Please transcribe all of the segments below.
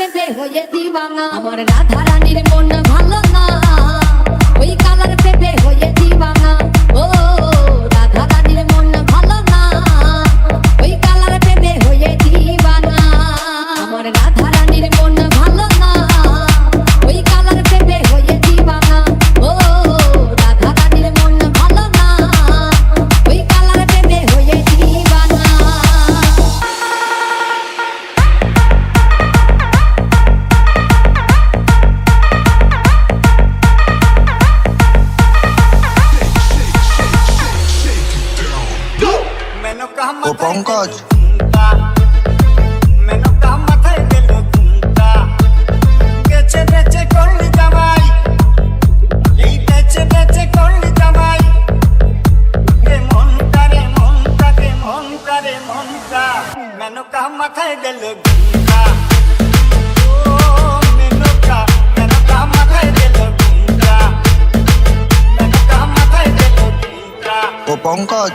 রাতে হয়ে দিবানা আমার রাধা রানীর মন ভালো না। ও পঙ্কজ মেনকা মাথায় গেল ঘুমটা ও মেনকা মেনকা মাথায় গেল ঘুমটা মেনকা মাথায় গেল ঘুমটা ও পঙ্কজ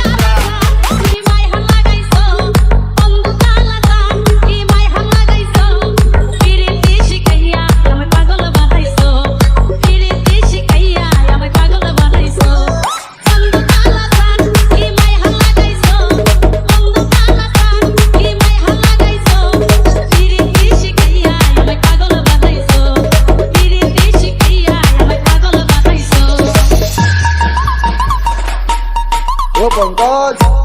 Open God.